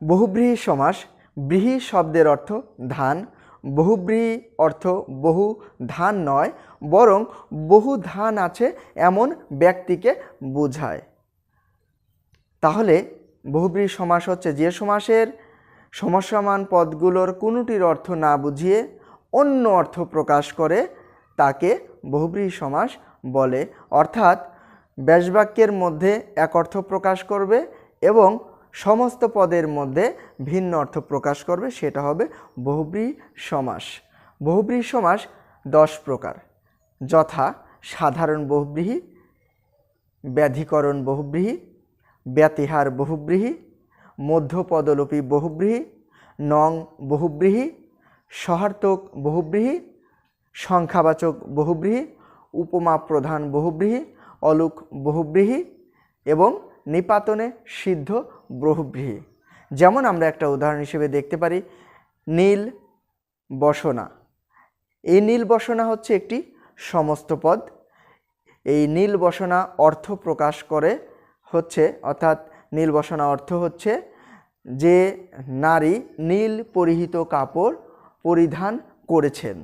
বহুব্রীহি সমাস, ব্রীহি শব্দের অর্থ ধান, বহুব্রীহি অর্থ বহু ধান নয়, বরং বহু ধান আছে এমন ব্যক্তিকে বোঝায়। তাহলে বহুব্রীহি সমাস হচ্ছে যে সমাসের সমস্যামান পদগুলোর কোনোটির অর্থ না বুঝিয়ে অন্য অর্থ প্রকাশ করে তাকে বহুব্রীহি সমাস বলে। অর্থাৎ ব্যাসবাক্যের মধ্যে এক অর্থ প্রকাশ করবে এবং সমস্ত পদের মধ্যে ভিন্ন অর্থ প্রকাশ করবে, সেটা হবে বহুব্রীহি সমাস। বহুব্রীহি সমাস দশ প্রকার। যথা, সাধারণ বহুব্রীহি, ব্যাধিকরণ বহুব্রীহি, ব্যতিহার বহুব্রীহি, মধ্যপদলোপী বহুব্রীহি, নং বহুব্রীহি সহার্থক বহুব্রীহি, সংখ্যাবাচক বহুব্রীহি, উপমা প্রধান বহুব্রীহি, অলুক বহুব্রীহি এবং নিপাতনে সিদ্ধ বহুব্রীহি যেমন আমরা একটা উদাহরণ হিসেবে দেখতে পারি, নীল বসনা। এই নীল বসনা হচ্ছে একটি সমস্ত পদ। এই নীল বসনা অর্থ প্রকাশ করে হচ্ছে, অর্থাৎ নীল বসনা অর্থ হচ্ছে যে নারী নীল পরিহিত কাপড় পরিধান করেছেন।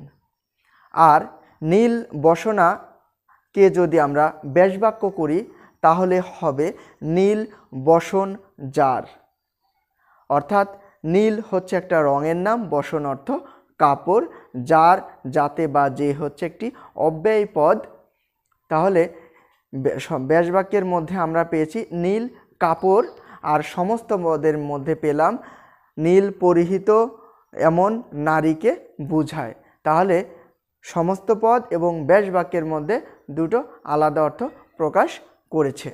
আর নীল বসনাকে যদি আমরা ব্যাসবাক্য করি তাহলে হবে নীল বসন জার। অর্থাৎ নীল হচ্ছে একটা রঙের নাম, বসন অর্থ কাপড়। যার যাতে বা যে হচ্ছে একটি অব্যয় পদ। তাহলে বে- স- ব্যাসবাক্যের মধ্যে আমরা পেয়েছি নীল কাপড়। আর সমস্ত পদের মধ্যে পেলাম নীল পরিহিত এমন নারীকে বুঝায়। তাহলে সমস্ত পদ এবং ব্যাসবাক্যের মধ্যে দুটো আলাদা অর্থ প্রকাশ করেছে।